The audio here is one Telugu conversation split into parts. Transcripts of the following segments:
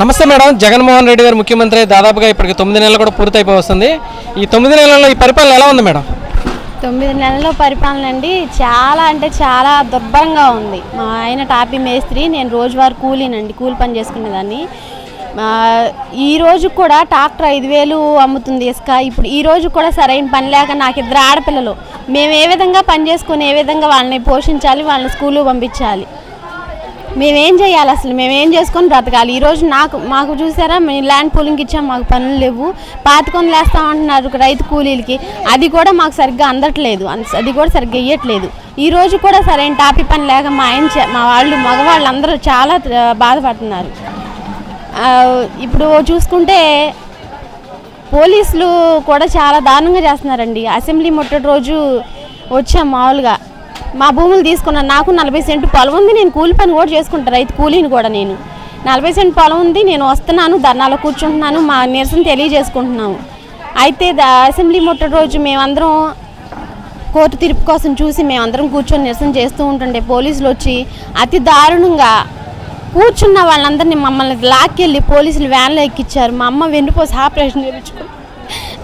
నమస్తే మేడం. జగన్మోహన్ రెడ్డి గారు ముఖ్యమంత్రి. దాదాపుగా ఇప్పటికి తొమ్మిది నెలలు కూడా పూర్తయిపోయి వస్తుంది ఈ తొమ్మిది నెలల్లో ఈ పరిపాలన ఎలా ఉంది మేడం? తొమ్మిది నెలల్లో పరిపాలన అండి. చాలా అంటే చాలా దుర్భరంగా ఉంది. మా ఆయన టాపీ మేస్త్రి. నేను రోజువారి కూలీనండి. కూలి పని చేసుకునేదాన్ని. ఈ రోజు కూడా ట్రాక్టర్ ఐదు వేలు అమ్ముతుంది ఇసుక. ఇప్పుడు ఈ రోజు కూడా సరైన పని లేక నాకు ఇద్దరు ఆడపిల్లలు. మేము ఏ విధంగా పని చేసుకుని ఏ విధంగా వాళ్ళని పోషించాలి వాళ్ళని స్కూలు పంపించాలి? మేమేం చేయాలి అసలు? మేమేం చేసుకొని బ్రతకాలి? ఈరోజు నాకు మాకు చూసారా? మేము ల్యాండ్ పూలింగ్ ఇచ్చాం మాకు పనులు లేవు. పాతకొని లేస్తామంటున్నారు రైతు కూలీలకి. అది కూడా మాకు సరిగ్గా అందట్లేదు. అది కూడా సరిగ్గా ఇవ్వట్లేదు ఈ రోజు కూడా సరైన టాపీ పని లేక మా ఆయన చే- మా వాళ్ళు మగవాళ్ళు అందరూ చాలా బాధపడుతున్నారు. ఇప్పుడు చూసుకుంటే పోలీసులు కూడా చాలా దారుణంగా చేస్తున్నారండి. అసెంబ్లీ ముట్టడి రోజు వచ్చాం మామూలుగా. మా భూములు తీసుకున్నాను నాకు నలభై సెంటు పొలం ఉంది నేను కూలి పని కూడా చేసుకుంటాను రైతు కూలీని కూడా నేను. నలభై సెంటు పొలం ఉంది నేను వస్తున్నాను ధర్నాలో కూర్చుంటున్నాను మా నిరసన తెలియజేసుకుంటున్నాము. అయితే అసెంబ్లీ ముట్టడి రోజు మేమందరం కోర్టు తీర్పు కోసం చూసి మేమందరం కూర్చొని నిరసన చేస్తూ ఉంటుండే. పోలీసులు వచ్చి అతి దారుణంగా కూర్చున్న వాళ్ళందరినీ మమ్మల్ని లాక్కెళ్ళి పోలీసులు వ్యాన్లో ఎక్కించారు మా అమ్మ వెన్నుపోసి ఆపరేషన్ చేయించుకుని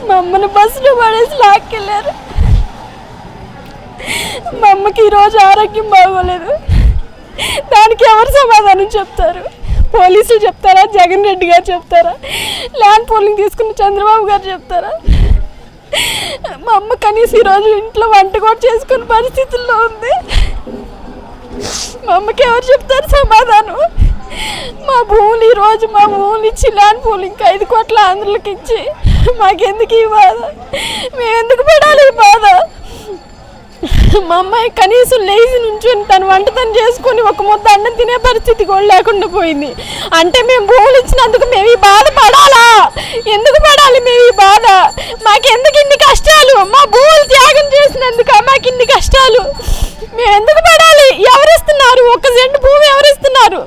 మా అమ్మని బస్సులో పడేసి లాక్కెళ్ళారు. అమ్మకి ఈరోజు ఆరోగ్యం బాగోలేదు. దానికి ఎవరు సమాధానం చెప్తారు? పోలీసులు చెప్తారా? జగన్ రెడ్డి గారు చెప్తారా? ల్యాండ్ పోలింగ్ తీసుకున్న చంద్రబాబు గారు చెప్తారా? మా అమ్మ కనీసం ఈరోజు ఇంట్లో వంట కూడా చేసుకునే పరిస్థితుల్లో ఉంది. మా అమ్మకి ఎవరు చెప్తారు సమాధానం? మా భూములు ఈరోజు మా భూములు ఇచ్చి ల్యాండ్ పోలింగ్ ఐదు కోట్ల ఆంధ్రులకి ఇచ్చి మాకెందుకు ఈ బాధ? మేము ఎందుకు పడాలి ఈ బాధ మా అమ్మాయి కనీసం లేచి నుంచొని తను వంట తను చేసుకొని ఒక ముద్ద అన్నం తినే పరిస్థితి కూడా లేకుండా పోయింది. అంటే మేము భూములు ఇచ్చినందుకు మేము ఈ బాధ పడాలా? ఎందుకు పడాలి మేము ఈ బాధ? మాకెందుకు ఇన్ని కష్టాలు? మా భూములు త్యాగం చేసినందుక మాకు ఇన్ని కష్టాలు. మేము ఎందుకు పడాలి? ఎవరిస్తున్నారు ఒక సెంటు భూమి ఎవరిస్తున్నారు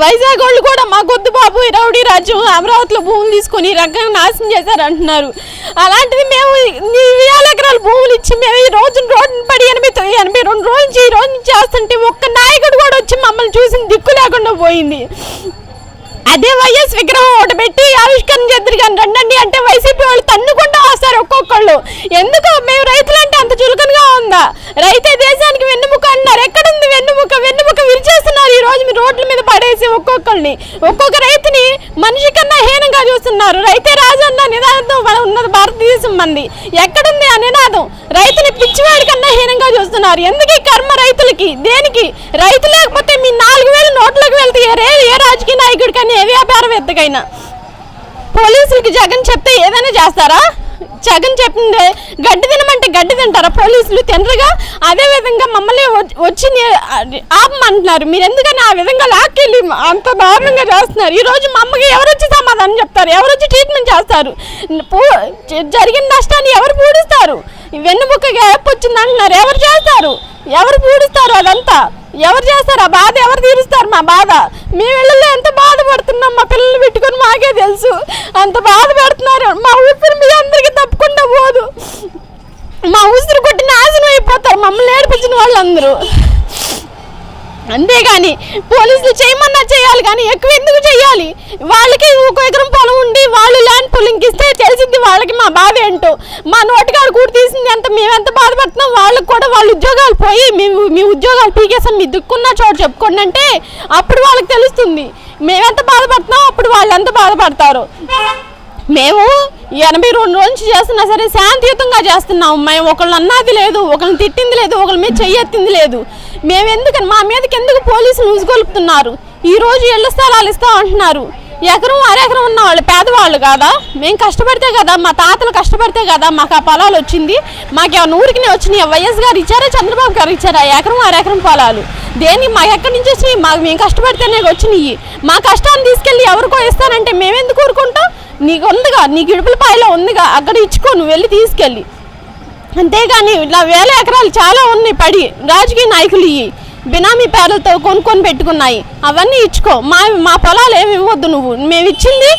వైజాగ్ వాళ్ళు కూడా మా కొద్దు బాబు రౌడీ రాజ్యం అమరావతిలో భూములు తీసుకొని రకంగా నాశనం చేశారు అంటున్నారు అలాంటిది మేము వేల ఎకరాల భూములు ఇచ్చి మేము ఈ రోజు రోడ్డు పడి ఎనభై ఎనభై రెండు రోజుల నుంచి ఈ రోజు నుంచి చేస్తుంటే ఒక్క నాయకుడు కూడా వచ్చి మమ్మల్ని చూసిన దిక్కు లేకుండా పోయింది. అదే వైఎస్ విగ్రహం ఒకటి పెట్టి ఆవిష్కరణ చేద్దరు కానీ రండి అంటే వైసీపీ వాళ్ళు తన్నుకుంటూ వస్తారు ఒక్కొక్కళ్ళు. ఎందుకు? మేము రైతులంటే అంత చులకనగా ఉందా? రైతే దేశానికి వెన్నుముక అన్నారు. ఎక్కడుంది వెన్నుముక? వెన్నుముక విరిచేస్తున్నారు. రోజు రోడ్ల మీద పడేసి ఒక్కొక్కరిని ఒక్కొక్క రైతుని మనిషి కన్నా హీనంగా చూస్తున్నారు. రైతే రాజు అన్న నినాదంతో ఉన్నది భారతదేశం మంది. ఎక్కడుంది ఆ నినాదం? రైతుని పిచ్చివాడి కన్నా హీనంగా చూస్తున్నారు. ఎందుకు కర్మ రైతులకి? దేనికి? రైతు లేకపోతే మీ నాలుగు వేలు నోట్లోకి వెళ్తే ఏ ఏ రాజకీయ నాయకుడికైనా ఏ వ్యాపారవేత్తకైనా? పోలీసులకి జగన్ చెప్తే ఏదైనా చేస్తారా? జగన్ చెప్పింది గడ్డి తినమంటే గడ్డి తింటారా పోలీసులు? తినరుగా? అదే విధంగా మమ్మల్ని వచ్చి- ఆపమంటున్నారు. మీరు ఎందుకని ఆ విధంగా లాక్కెళ్ళి అంత దారుణంగా చేస్తున్నారు? ఈ రోజు మా అమ్మకి ఎవరు వచ్చి సమాధానం చెప్తారు? ఎవరు వచ్చి ట్రీట్మెంట్ చేస్తారు? పూ- జరిగిన నష్టాన్ని ఎవరు పూడిస్తారు? వెన్నుముక్క గ్యాప్ వచ్చింది అంటున్నారు. ఎవరు చేస్తారు? ఎవరు పూడిస్తారు అదంతా? ఎవరు చేస్తారు? ఆ బాధ ఎవరు తీరుస్తారు? మా బాధ. మీ ఇళ్ళల్లో ఎంత బాధపడుతున్నాం మా పిల్లలు? పెట్టుకొని మాకే తెలుసు. అంత బాధ పెడుతున్నారు. మా ఊపిరి మీ అందరికీ తప్పకుండా పోదు. మా ఊసిరి కొట్టి నాశనం అయిపోతారు. మమ్మల్ని నేర్పించిన వాళ్ళందరూ. అంతేగాని పోలీసులు చేయమన్నా చేయాలి కానీ ఎక్కువ ఎందుకు చేయాలి? వాళ్ళకి ఒక ఎకరం పొలం ఉండి వాళ్ళు ల్యాండ్ పుల్లింగ్ ఇస్తే తెలిసింది వాళ్ళకి మా బాధ ఏంటో. మా నోటికాడు కూడా తీసింది ఎంత మేమెంత బాధపడుతున్నాం? వాళ్ళకి కూడా వాళ్ళ ఉద్యోగాలు పోయి మేము మీ ఉద్యోగాలు పీకేసాం మీ దిక్కున్న చోటు చెప్పుకోండి అంటే అప్పుడు వాళ్ళకి తెలుస్తుంది. మేమెంత బాధపడుతున్నాం? అప్పుడు వాళ్ళు ఎంత బాధపడతారు? మేము ఎనభై రెండు రోజుల నుంచి చేస్తున్నా సరే శాంతియుతంగా చేస్తున్నాం. మేము ఒకళ్ళు అన్నది లేదు ఒకళ్ళని తిట్టింది లేదు ఒకళ్ళ మీద చెయ్యెత్తింది లేదు. మేము ఎందుకని మా మీదకి ఎందుకు పోలీసులు ఉసుగొలుపుతున్నారు ఈరోజు ఇళ్ళ ఇళ్ళ స్థలాలు ఇస్తా అంటున్నారు. ఎకరం అరెకరం ఉన్న వాళ్ళు పేదవాళ్ళు కాదా? మేము కష్టపడితే కదా మా తాతలు కష్టపడితే కదా మాకు ఆ పొలాలు వచ్చింది? మాకు ఏమైనా ఊరికి వచ్చినాయి? వైఎస్ గారు ఇచ్చారా? చంద్రబాబు గారు ఇచ్చారా? ఎకరం అరెకరం పొలాలు. దేన్ని మా ఎక్కడి నుంచి వచ్చినాయి? మాకు మేము కష్టపడితేనే వచ్చినాయి. మా కష్టాన్ని తీసుకెళ్ళి ఎవరికో ఇస్తానంటే మేమెందుకు ఊరుకుంటాం? నీకు ఉందిగా నీకు ఇడుపుల పాయలో ఉందిగా అక్కడ ఇచ్చుకో నువ్వు వెళ్ళి తీసుకెళ్ళి. అంతేగాని ఇట్లా వేల ఎకరాలు చాలా ఉన్నాయి పడి రాజకీయ నాయకులు ఇవి బినామీ పేర్లతో కొనుక్కొని పెట్టుకున్నాయి. అవన్నీ ఇచ్చుకో. మా మా పొలాలు ఏమి ఇవ్వద్దు నువ్వు. మేము ఇచ్చింది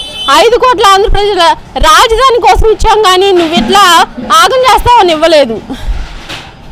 ఐదు కోట్ల ఆంధ్రప్రదేశ్ రాజధాని కోసం ఇచ్చాం కానీ నువ్వు ఇట్లా ఆగం చేస్తావని ఇవ్వలేదు.